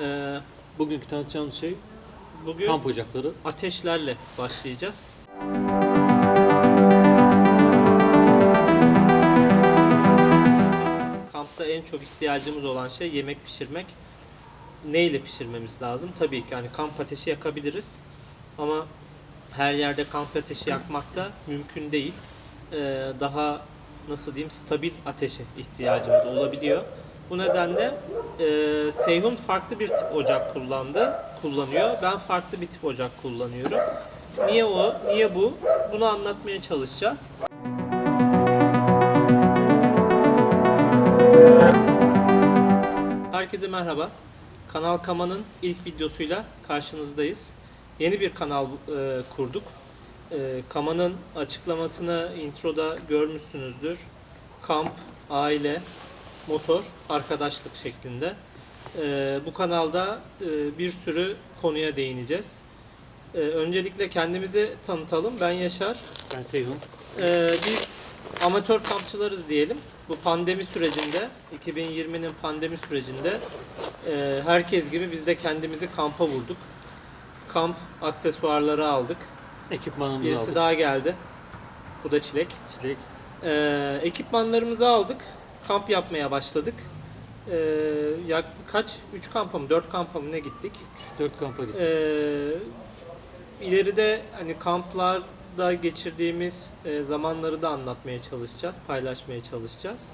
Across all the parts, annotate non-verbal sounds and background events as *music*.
Ee, Bugünkü tanıtacağımız şey bugün kamp ocakları. ateşlerle başlayacağız. Kampta en çok ihtiyacımız olan şey yemek pişirmek. Neyle pişirmemiz lazım? Tabii ki hani kamp ateşi yakabiliriz. Ama her yerde kamp ateşi yakmak da mümkün değil. Ee, daha nasıl diyeyim stabil ateşe ihtiyacımız olabiliyor. Bu nedenle e, Seyhun farklı bir tip ocak kullandı, kullanıyor. Ben farklı bir tip ocak kullanıyorum. Niye o, niye bu? Bunu anlatmaya çalışacağız. Herkese merhaba. Kanal Kama'nın ilk videosuyla karşınızdayız. Yeni bir kanal e, kurduk. E, Kama'nın açıklamasını introda görmüşsünüzdür. Kamp, aile, motor, arkadaşlık şeklinde. E, bu kanalda e, bir sürü konuya değineceğiz. E, öncelikle kendimizi tanıtalım. Ben Yaşar. Ben Seyhun. Ee, biz amatör kampçılarız diyelim. Bu pandemi sürecinde, 2020'nin pandemi sürecinde e, herkes gibi biz de kendimizi kampa vurduk. Kamp aksesuarları aldık. Ekipmanımızı Birisi aldık. daha geldi. Bu da Çilek. Çilek. Ee, ekipmanlarımızı aldık. Kamp yapmaya başladık. Ee, yak- kaç? 3 kampa mı? 4 kampa mı ne gittik? 3-4 kampa gittik. Ee, ileride hani kamplarda geçirdiğimiz e, zamanları da anlatmaya çalışacağız, paylaşmaya çalışacağız.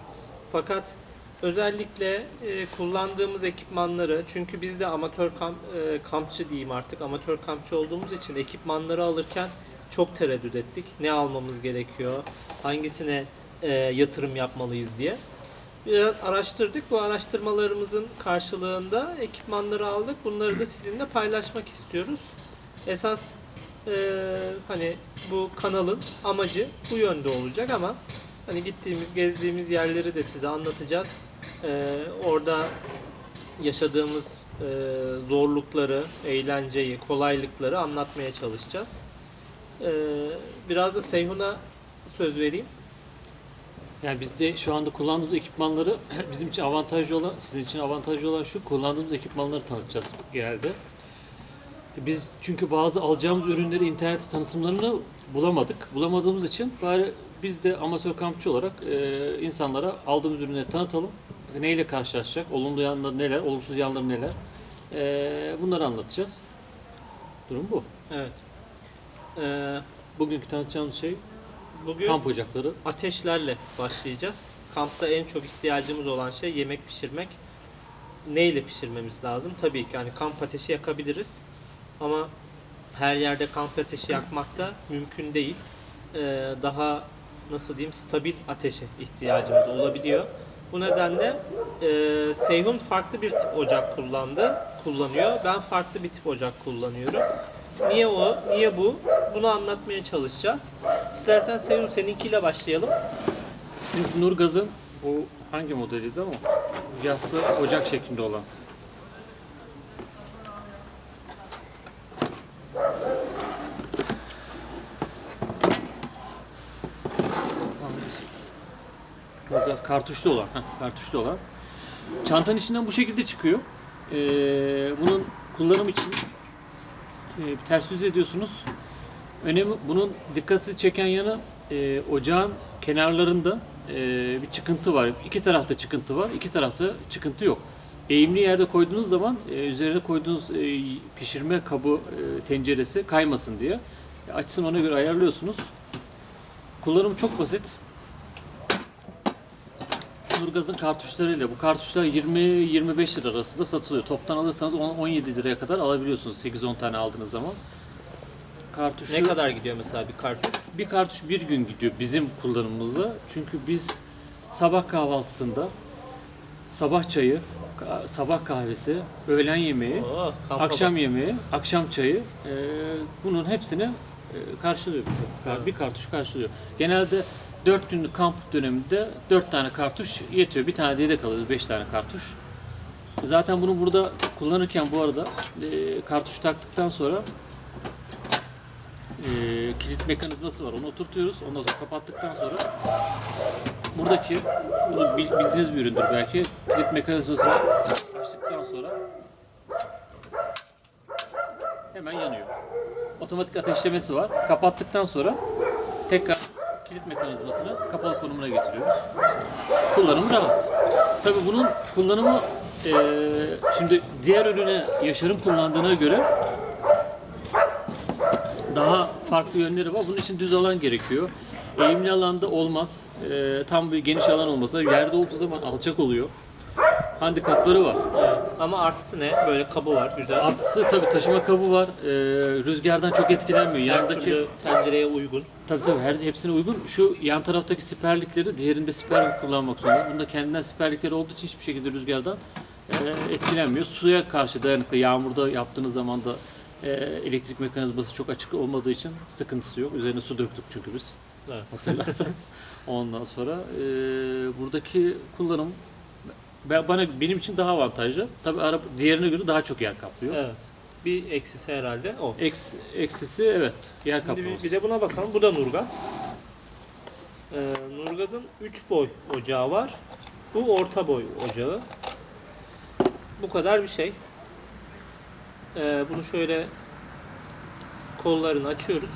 Fakat özellikle e, kullandığımız ekipmanları, çünkü biz de amatör kamp, e, kampçı diyeyim artık, amatör kampçı olduğumuz için ekipmanları alırken çok tereddüt ettik. Ne almamız gerekiyor, hangisine e, yatırım yapmalıyız diye. Biraz araştırdık. Bu araştırmalarımızın karşılığında ekipmanları aldık. Bunları da sizinle paylaşmak istiyoruz. Esas eee, hani bu kanalın amacı bu yönde olacak ama hani gittiğimiz, gezdiğimiz yerleri de size anlatacağız. Eee, orada yaşadığımız eee, zorlukları, eğlenceyi, kolaylıkları anlatmaya çalışacağız. Eee, biraz da Seyhun'a söz vereyim. Yani bizde şu anda kullandığımız ekipmanları *clears throat* bizim için avantajlı olan, sizin için avantajlı olan şu kullandığımız ekipmanları tanıtacağız genelde. Biz çünkü bazı alacağımız ürünleri internette tanıtımlarını bulamadık. Bulamadığımız için bari biz de amatör kampçı olarak e, insanlara aldığımız ürünleri tanıtalım. Neyle karşılaşacak, olumlu yanları neler, olumsuz yanları neler. E, bunları anlatacağız. Durum bu. Evet. Eee, Bugünkü tanıtacağımız şey bugün kamp ocakları. ateşlerle başlayacağız. Kampta en çok ihtiyacımız olan şey yemek pişirmek. Neyle pişirmemiz lazım? Tabii ki hani kamp ateşi yakabiliriz. Ama her yerde kamp ateşi yakmak da mümkün değil. Ee, daha nasıl diyeyim stabil ateşe ihtiyacımız olabiliyor. Bu nedenle e, Seyhun farklı bir tip ocak kullandı, kullanıyor. Ben farklı bir tip ocak kullanıyorum. Niye o, niye bu? Bunu anlatmaya çalışacağız. İstersen Seyhun seninkiyle başlayalım. Şimdi Nurgaz'ın bu hangi modeliydi ama yassı ocak şeklinde olan. Nurgaz kartuşlu olan. Heh, kartuşlu olan. Çantanın içinden bu şekilde çıkıyor. Ee, bunun kullanım için e, ters yüz ediyorsunuz. Önemi bunun dikkati çeken yanı e, ocağın kenarlarında e, bir çıkıntı var. İki tarafta çıkıntı var, iki tarafta çıkıntı yok. Eğimli yerde koyduğunuz zaman e, üzerine koyduğunuz e, pişirme kabı e, tenceresi kaymasın diye e, açısını ona göre ayarlıyorsunuz. Kullanımı çok basit. Nurgaz'ın kartuşlarıyla bu kartuşlar 20-25 lira arasında satılıyor. Toptan alırsanız 10-17 liraya kadar alabiliyorsunuz 8-10 tane aldığınız zaman. Kartuşu Ne kadar gidiyor mesela bir kartuş? bir kartuş bir gün gidiyor bizim kullanımımızda. Çünkü biz sabah kahvaltısında sabah çayı, ka- sabah kahvesi, öğlen yemeği, Oo, kampa akşam bak. yemeği, akşam çayı e, bunun hepsini e, karşılıyor bir, kar- bir kartuş karşılıyor. Genelde 4 günlük kamp döneminde 4 tane kartuş yetiyor. Bir tane de yedek alıyoruz 5 tane kartuş. Zaten bunu burada kullanırken bu arada e, kartuş taktıktan sonra e, kilit mekanizması var. Onu oturtuyoruz. Ondan sonra kapattıktan sonra buradaki bunu bil- bildiğiniz bir üründür belki. Kilit mekanizmasını açtıktan sonra Hemen yanıyor. Otomatik ateşlemesi var. Kapattıktan sonra tekrar kilit mekanizmasını kapalı konumuna getiriyoruz. Kullanımı rahat. Tabii bunun kullanımı eee, şimdi diğer ürüne Yaşar'ın kullandığına göre daha farklı yönleri var. Bunun için düz alan gerekiyor. Eğimli alanda olmaz. Eee, tam bir geniş alan olmasa yerde olduğu zaman alçak oluyor. Handikapları var. Evet. Ama artısı ne? Böyle kabı var güzel. Artısı tabii taşıma kabı var. Eee, rüzgardan çok etkilenmiyor. Her türlü tencereye uygun. tabii tabii her hepsine uygun. Şu yan taraftaki siperlikleri diğerinde siperlik kullanmak zorunda. Bunda kendinden siperlikleri olduğu için hiçbir şekilde rüzgardan eee, etkilenmiyor. Suya karşı dayanıklı. Yağmurda yaptığınız zaman da eee, elektrik mekanizması çok açık olmadığı için sıkıntısı yok. Üzerine su döktük çünkü biz. Evet. hatırlarsan. *laughs* Ondan sonra eee, buradaki kullanım bana benim için daha avantajlı. Tabii araba diğerine göre daha çok yer kaplıyor. Evet. Bir eksisi herhalde o. Eks, eksisi evet yer Şimdi bir, kaplaması. bir de buna bakalım. Bu da Nurgaz. Ee, Nurgaz'ın 3 boy ocağı var. Bu orta boy ocağı. Bu kadar bir şey. Ee, bunu şöyle kollarını açıyoruz.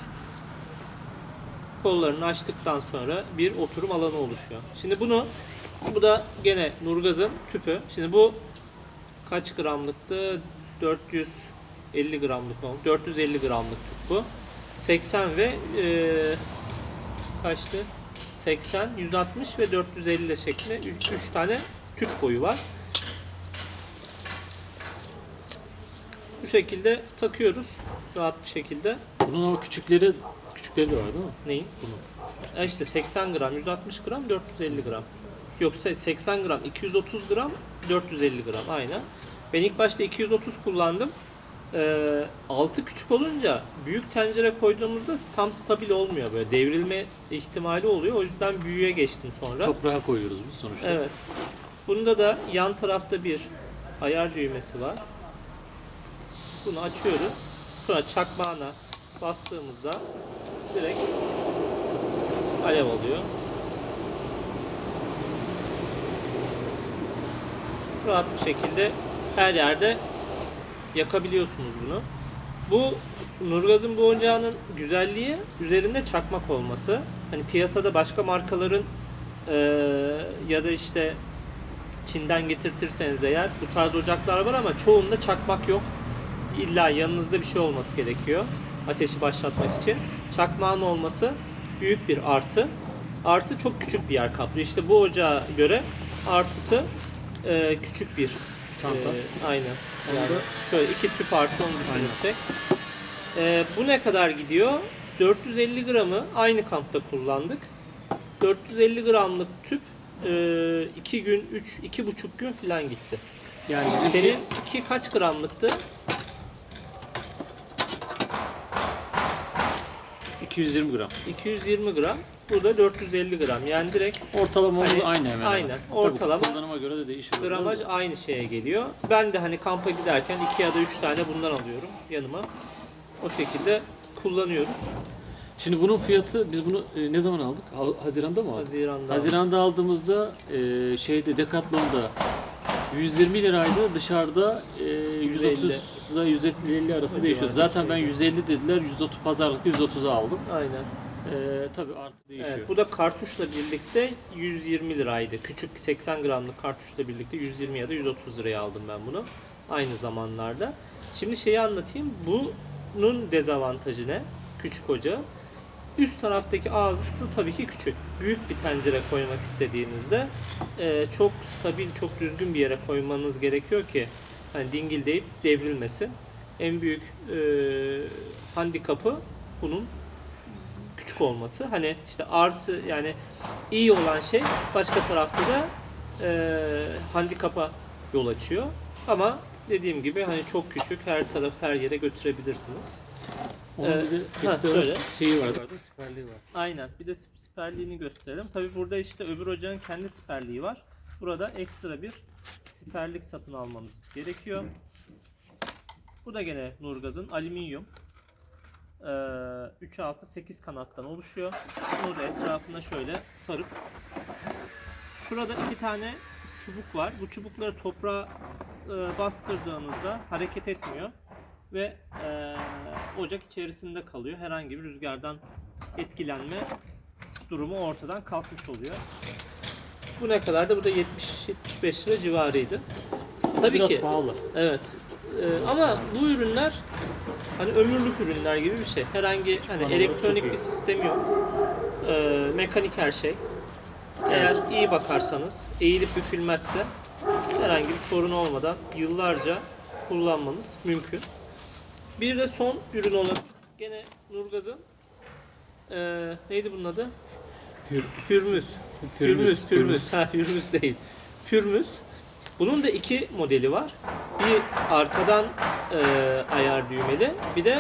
Kollarını açtıktan sonra bir oturum alanı oluşuyor. Şimdi bunu bu da gene Nurgaz'ın tüpü. Şimdi bu kaç gramlıktı? 450 gramlık oldu. 450 gramlık tüp bu. 80 ve e, kaçtı? 80, 160 ve 450 şeklinde 3 tane tüp boyu var. Bu şekilde takıyoruz rahat bir şekilde. Bunun o küçükleri küçükleri de var değil mi? Neyin? Bunun. işte 80 gram, 160 gram, 450 gram. Yoksa 80 gram, 230 gram, 450 gram aynen. Ben ilk başta 230 kullandım. Ee, altı küçük olunca büyük tencere koyduğumuzda tam stabil olmuyor böyle devrilme ihtimali oluyor. O yüzden büyüğe geçtim sonra. Toprağa koyuyoruz biz sonuçta. Evet. Bunda da yan tarafta bir ayar düğmesi var. Bunu açıyoruz. Sonra çakmağına bastığımızda direkt alev Rahat bir şekilde her yerde yakabiliyorsunuz bunu. Bu Nurgaz'ın bu oyuncağının güzelliği üzerinde çakmak olması. Hani piyasada başka markaların eee, ya da işte Çin'den getirtirseniz eğer bu tarz ocaklar var ama çoğunda çakmak yok. İlla yanınızda bir şey olması gerekiyor ateşi başlatmak için. Çakmağın olması büyük bir artı. Artı çok küçük bir yer kaplıyor. İşte bu ocağa göre artısı eee, küçük bir Çanta. eee, aynen. Yani şöyle iki tüp artı onu düşünürsek. Eee, bu ne kadar gidiyor? 450 gramı aynı kampta kullandık. 450 gramlık tüp 2 gün, 3, iki buçuk gün falan gitti. Yani Senin iki kaç gramlıktı? 220 gram. 220 gram. Burada 450 gram. Yani direkt Ortalama Hani, aynı hemen. aynen. hemen. Tabii Ortalama kullanıma göre de değişiyor. gramaj aynı şeye geliyor. Ben de hani kampa giderken 2 ya da 3 tane bundan alıyorum yanıma. O şekilde kullanıyoruz. Şimdi bunun fiyatı biz bunu e, ne zaman aldık? Ha- Haziran'da mı aldık? Haziran'da. Haziran'da aldığımızda e, şeyde Decathlon'da 120 liraydı. Dışarıda e, 130 ile 150 arası değişiyordu. Zaten ben şey. 150 dediler. 130 pazarlıkta 130'a aldım. Aynen. E, tabii artı değişiyor. Evet, bu da kartuşla birlikte 120 liraydı. Küçük 80 gramlık kartuşla birlikte 120 ya da 130 liraya aldım ben bunu. Aynı zamanlarda. Şimdi şeyi anlatayım. Bunun dezavantajı ne? Küçük ocağı. Üst taraftaki ağzı tabii ki küçük. Büyük bir tencere koymak istediğinizde e, çok stabil, çok düzgün bir yere koymanız gerekiyor ki hani dingildeyip devrilmesin. En büyük e, handikapı bunun küçük olması. Hani işte artı yani iyi olan şey başka tarafta da e, handikapa yol açıyor. Ama dediğim gibi hani çok küçük her taraf her yere götürebilirsiniz. Onun Ee, bir ha, ekstra şeyi var. Siperliği var. Aynen. Bir de sip- siperliğini gösterelim. Tabi burada işte öbür ocağın kendi siperliği var. Burada ekstra bir siperlik satın almanız gerekiyor. Bu da gene Nurgaz'ın alüminyum. Ee, 3 6 8 kanattan oluşuyor. Bunu da etrafına şöyle sarıp şurada iki tane çubuk var. Bu çubukları toprağa e, bastırdığınızda hareket etmiyor ve e, ocak içerisinde kalıyor. Herhangi bir rüzgardan etkilenme durumu ortadan kalkmış oluyor. Bu ne kadardı? Bu da 70-75 lira civarıydı. Tabii Biraz ki. pahalı. Evet. Ee, ama bu ürünler hani ömürlük ürünler gibi bir şey. Herhangi hani Bana elektronik bir sistemi yok. Ee, mekanik her şey. Eğer iyi bakarsanız, eğilip bükülmezse herhangi bir sorun olmadan yıllarca kullanmanız mümkün. Bir de son ürün olarak gene Nurgaz'ın ee, neydi bunun adı? Hür- Pürmüz. Pürmüz, Pürmüz, pürmüz. Ha, pürmüz değil. Pürmüz. Bunun da iki modeli var. Bir arkadan e, ayar düğmeli, bir de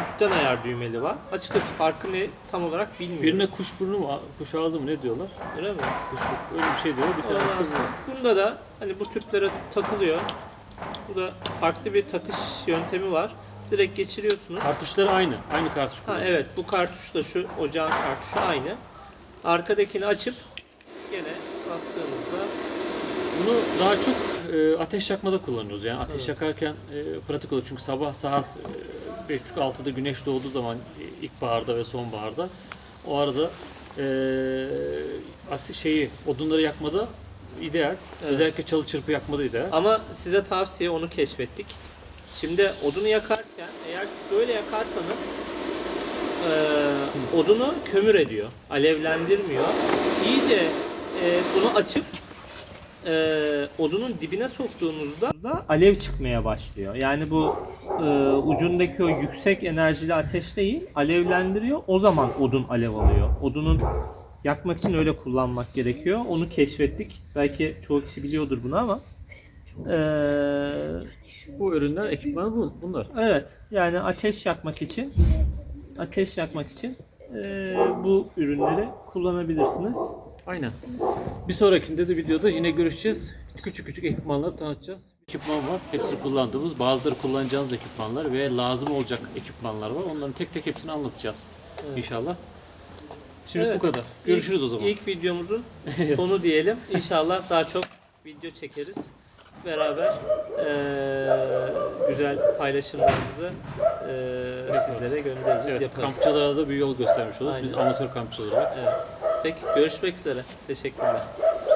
üstten ayar düğmeli var. Açıkçası farkı ne tam olarak bilmiyorum. Birine kuş burnu mu, kuş ağzı mı ne diyorlar? Öyle mi? Kuş, öyle bir şey diyor. Bir tanesi sonra Bunda da hani bu tüplere takılıyor. Bu da farklı bir takış yöntemi var. Direkt geçiriyorsunuz. Kartuşları aynı. Aynı kartuş Ha evet bu kartuşla şu ocağın kartuşu aynı. Arkadakini açıp gene bastığınızda Bunu daha çok e, ateş yakmada kullanıyoruz. Yani ateş yakarken e, pratik oluyor. Çünkü sabah saat e, 5.30-6'da güneş doğduğu zaman e, ilkbaharda ve sonbaharda o arada e, şeyi odunları yakmada ideal. Özellikle çalı çırpı yakmada ideal. Ama size tavsiye onu keşfettik. Şimdi odunu eğer böyle yakarsanız eee, odunu kömür ediyor. Alevlendirmiyor. İyice eee, bunu açıp eee, odunun dibine soktuğunuzda da alev çıkmaya başlıyor. Yani bu eee, ucundaki o yüksek enerjili ateş değil, alevlendiriyor. O zaman odun alev alıyor. Odunun yakmak için öyle kullanmak gerekiyor. Onu keşfettik. Belki çoğu kişi biliyordur bunu ama eee Bu ürünler ekipmanı bu, bunlar. Evet, yani ateş yakmak için ateş yakmak için eee, bu ürünleri kullanabilirsiniz. Aynen. Bir sonrakinde de videoda yine görüşeceğiz. Küçük küçük ekipmanları tanıtacağız. Ekipman var. Hepsini kullandığımız, bazıları kullanacağımız ekipmanlar ve lazım olacak ekipmanlar var. Onların tek tek hepsini anlatacağız. İnşallah. Şimdi Evet, bu kadar. Görüşürüz İlk- o zaman. İlk videomuzun *laughs* sonu diyelim. İnşallah daha çok video çekeriz. Beraber eee, güzel paylaşımlarımızı eee, sizlere göndeririz, Evet, yaparız. kampçılara da bir yol göstermiş oluruz. Biz Aynen. amatör kampçı olarak. Evet. Peki görüşmek üzere. Teşekkürler.